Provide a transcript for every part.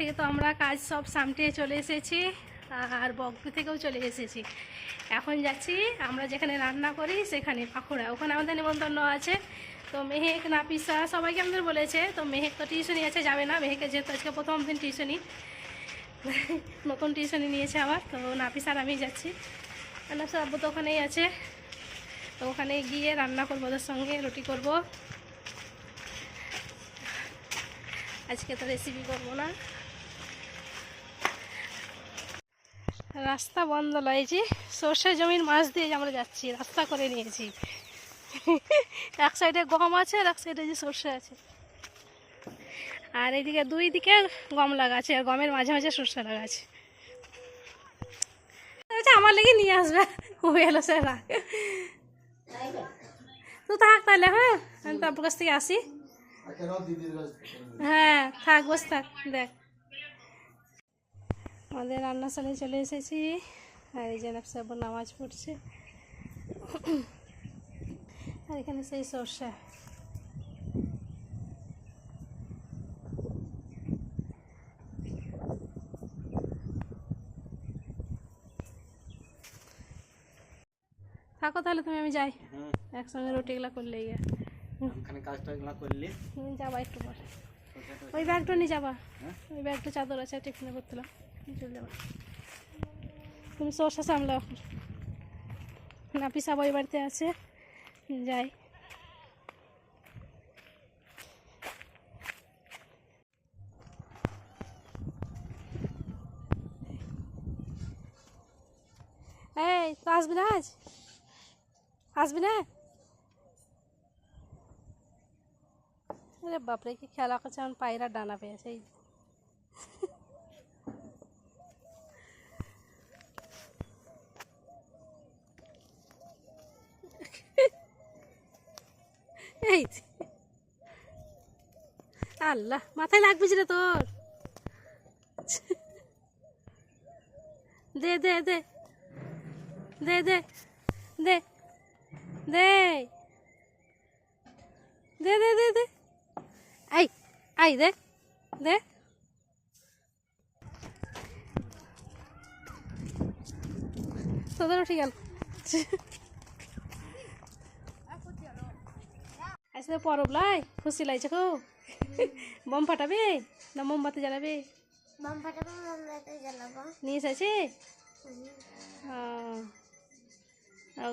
থেকে তো আমরা কাজ সব সামটিয়ে চলে এসেছি, আর বগটু থেকেও চলে এসেছি। এখন যাচ্ছি, আমরা যেখানে রান্না করি সেখানে পাখুড়া। ওখানে আমাদের নিমন্ত্রণ আছে। তো মেহেক, নাপিসা সবাইকে আমাদের বলেছে, তো মেহেক তো টিউশনি আছে, যাবে না। মেহেকে যেহেতু আজকে প্রথম দিন টিউশনি নতুন টিউশনি নিয়েছে আবার, তো নাপিস আর আমি যাচ্ছি। নাপিসা আব্বু তো ওখানেই আছে। তো ওখানে গিয়ে রান্না করব, ওদের সঙ্গে রুটি করব। আজকে তো রেসিপি করব না। রাস্তা বন্ধ লয়েছি সর্ষে জমির মাছ দিয়ে আমরা যাচ্ছি রাস্তা করে নিয়েছি। এক সাইডে গম আছে আর এক সাইডে যে সর্ষে আছে। আর এইদিকে দুই দিকে গম লাগা আছে আর গমের মাঝে মাঝে সর্ষে লাগা আছে। আচ্ছা আমার লেগে নিয়ে আসবে। হয়ে এলো স্যার তো থাক তাহলে হ্যাঁ? আমি তারপর কাছ থেকে আসি। হ্যাঁ থাক বস থাক দেখ। আমাদের রান্নাশালে চলে এসেছি। আর এই যে নকশাব নামাজ পড়ছে। আর এখানে সেই সর্ষা। থাকো তাহলে তুমি আমি যাই। একসঙ্গে রুটিগুলা করলে গিয়ে ওখানে কাজটা এগুলো করলি? তুমি যাবা একটু পর। ওই ব্যাগটা নিয়ে যাবা। হ্যাঁ? ওই ব্যাগটা চাদর আছে টিফিনে যাবা তুমি সর্ষা সামলাও নাপি সব ওই বাড়িতে আছে। যাই। এই, তো আসবি না আজ? আসবি না? আরে বাপরে, কি খেলা করছে? আমার পায়রা ডানা পেয়েছে, এই এই আল্লাহ, মাথায় লাগবে রে তোর। দে দে দে। দে দে। দে। দে। দে দে দে দে। আই আই, দে। দে। তোদেরও ঠিক গেল আজকে পরব লাই। খুশি লাগছে খুব। বম ফাটাবে না মোমবাতি জ্বালাবে? বাম ফাটাবো মোমবাতি জ্বালাবো। নিয়ে এসেছে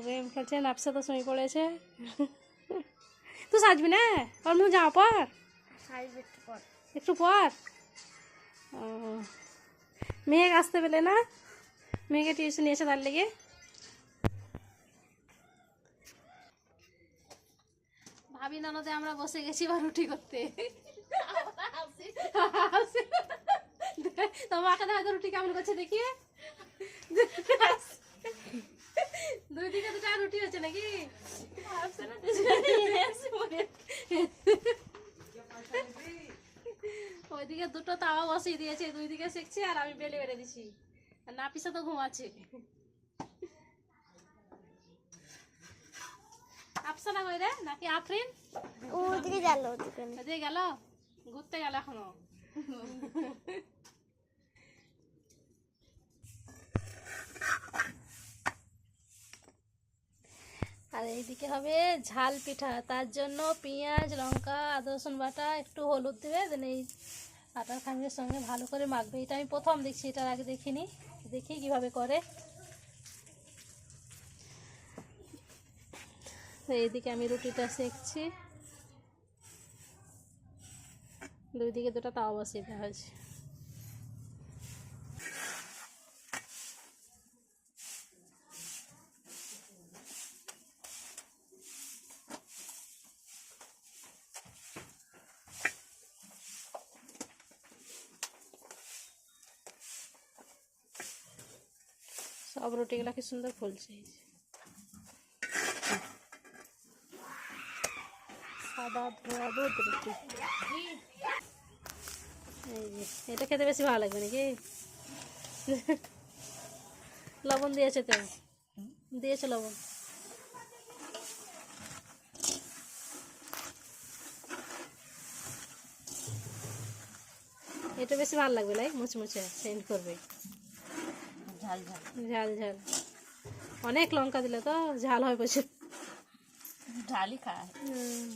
গেম খেলছে নাপসা তো শুয়ে পড়েছে। তুই সাজবি না? ওর মধ্যে জামা পর। একটু পর। ও। মেঘ আসতে পেলে না? মেঘে টিউশন নিয়েছে তার লেগে। ভাবি ননদে, আমরা বসে গেছি বা রুটি করতে। তোমার মাকে দেখা রুটি কেমন করছে দেখি। দুই দিকে দুটা রুটি হচ্ছে নাকি? ওইদিকে দুটো তাওয়া বসিয়ে দিয়েছে, দুই দিকে শিখছি আর আমি বেলে বেড়ে দিছি। নাপিসা তো ঘুমাচ্ছে। আফসানা কই রে নাকি আফরিন? ওদিকে জ্বালো ওদিকে ওদিকে গেল? ঘুরতে গেল এখনও? আর এইদিকে হবে ঝাল পিঠা তার জন্য পেঁয়াজ লঙ্কা আদা রসুন বাটা একটু হলুদ দেবে দেন এই আটার খামিরের সঙ্গে ভালো করে মাখবে। এটা আমি প্রথম দেখছি এটার আগে দেখিনি। দেখি কীভাবে করে। এইদিকে আমি রুটিটা সেকছি দুই দিকে দুটো তাও বসিয়ে দেওয়া হয়েছে সব রুটিগুলো কি সুন্দর ফুলছে। সাদা ধোয়া দুধ এটা খেতে বেশি ভালো লাগবে নাকি? লবণ দিয়েছে তো? দিয়েছে লবণ? এটা বেশি ভালো লাগবে লাই মুচমুচে সেন্ড করবে। ঝাল ঝাল। ঝাল ঝাল। অনেক লঙ্কা দিলে তো ঝাল হয় প্রচুর। ঝালই খায়। হুম।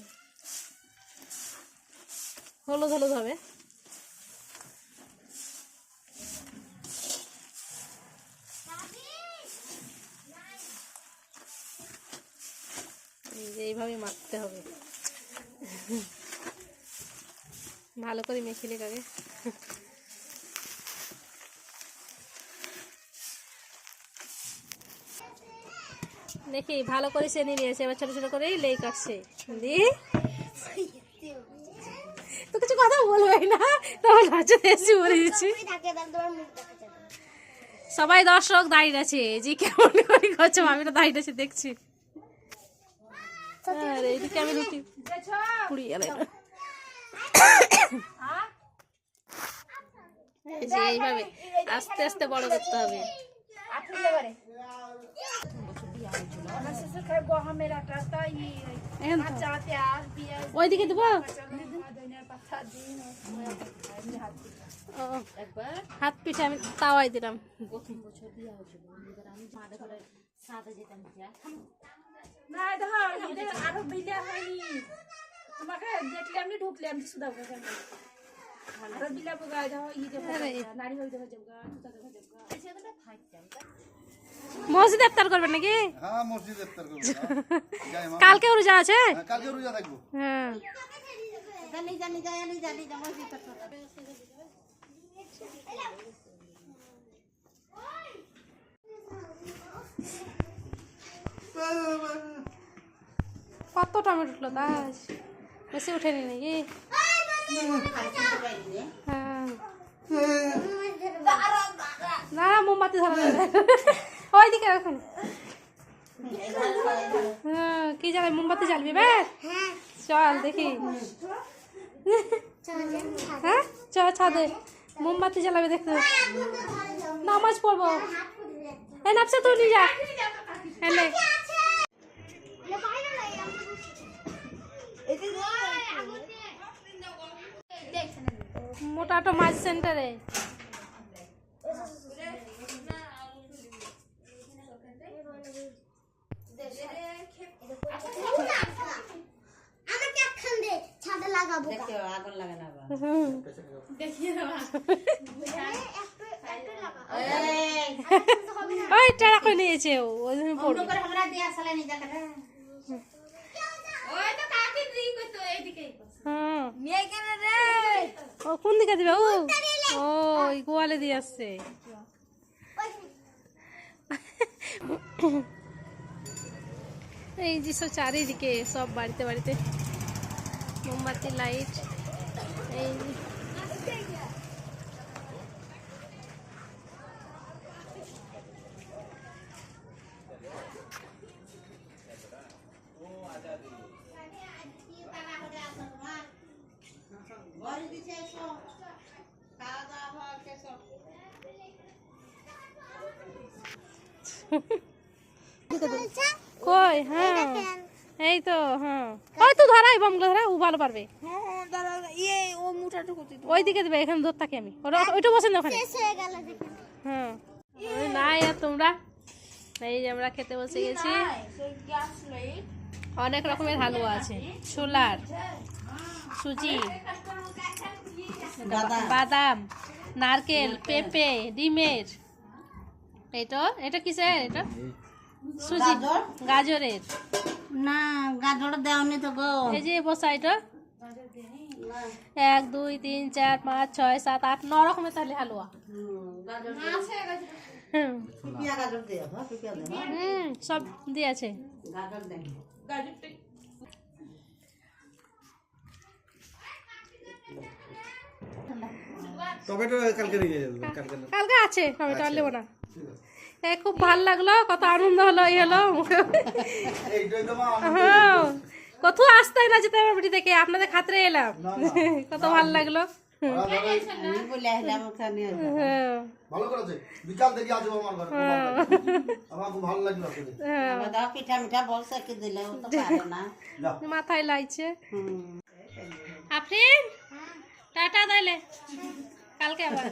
হলুদ হলুদ হবে। এই যে এইভাবে মাখতে হবে। ভালো করে মেখিলে কাকে দেখি, ভালো করে সে নিয়েছে, এবার ছোট ছোট করেই লেই কাটছে। দি? তো কিছু কথা বলবে না। তোমার লজ্জা এসে বলে দিচ্ছি। সবাই দর্শক দাঁড়িয়ে আছে। যে কেমন করে করছ আমি তো দাঁড়িয়ে আছি দেখছি। আর এইদিকে আমি রুটি পুড়িয়ে গেল যে এইভাবে আস্তে আস্তে বড় করতে হবে। ওইদিকে দেবো? হাত পিঠে। আমি তাওয়াই দিলাম। আমি আমি সুদা বিলা নারী হয়ে মসজিদ ইফতার করবেন নাকি? হ্যাঁ মসজিদ ইফতার করব। কালকে রোজা আছে? হ্যাঁ, কালকে রোজা থাকব। হ্যাঁ। জানি জানি জানি জানি জানি কত টমেটো উঠল? তাই বেশি উঠেনি নাকি? হ্যাঁ। না মোমবাতি ধরা ওইদিকে রাখুন। হ্যাঁ কি জ্বালাই মোমবাতি জ্বালবি বে। চল দেখি। হ্যাঁ? চ ছাদে। মোমবাতি জ্বালাবে দেখতে নামাজ পড়ব। এই নাপসা তুই নিয়ে যা। মোটা মোটাটো মাছ সেন্টারে আগুন লাগে না হুম। একটু একটু লাগাবো ওই টেরা করে নিয়েছে ওই জন্য পড়বে। করে আমরা দিয়া সালাই নি জায়গাটা হ্যাঁ ও কোন দিকে দিবে? ও ওই গোয়ালে দিয়ে আসছে। এই যে সব চারিদিকে সব বাড়িতে বাড়িতে। মোমবাতি লাইট এই। কই হ্যাঁ এই তো হ্যাঁ। ওই তো ধরাই বামগুলো ধরা ও ভালো পারবে। ওই দিকে দেবে। এখানে ধর থাকি আমি। ওটা ওইটা বসেন না ওখানে। শেষ হয়ে হ্যাঁ। নাই আর তোমরা। এই যে আমরা খেতে বসে গেছি। অনেক রকমের হালুয়া আছে। ছোলার সুজি বাদাম। নারকেল পেঁপে ডিমের। এইটা এটা কিসের? এটা? সুজি। গাজরের। না গাজর দেওনি তো গো। এই যে এক দুই তিন চার পাঁচ ছয় সাত আট ন রকমের তাহলে হালুয়া। হুম। হ্যাঁ হুম সব দিয়ে আছে। টমেটো কালকে নিয়ে যাব কালকে। আছে টমেটো আর নেব না। এ খুব ভালো লাগল কত আনন্দ হলো এই হলো। এইটাই তো মা হ্যাঁ কত আসতে না যেতে আমার বাড়ি থেকে আপনাদের খাতরে এলাম। কত ভালো লাগল। হ্যাঁ। হ্যাঁ। যাও মাথায় লাগছে আফরিন? টাটা তাইলে। কালকে আবার।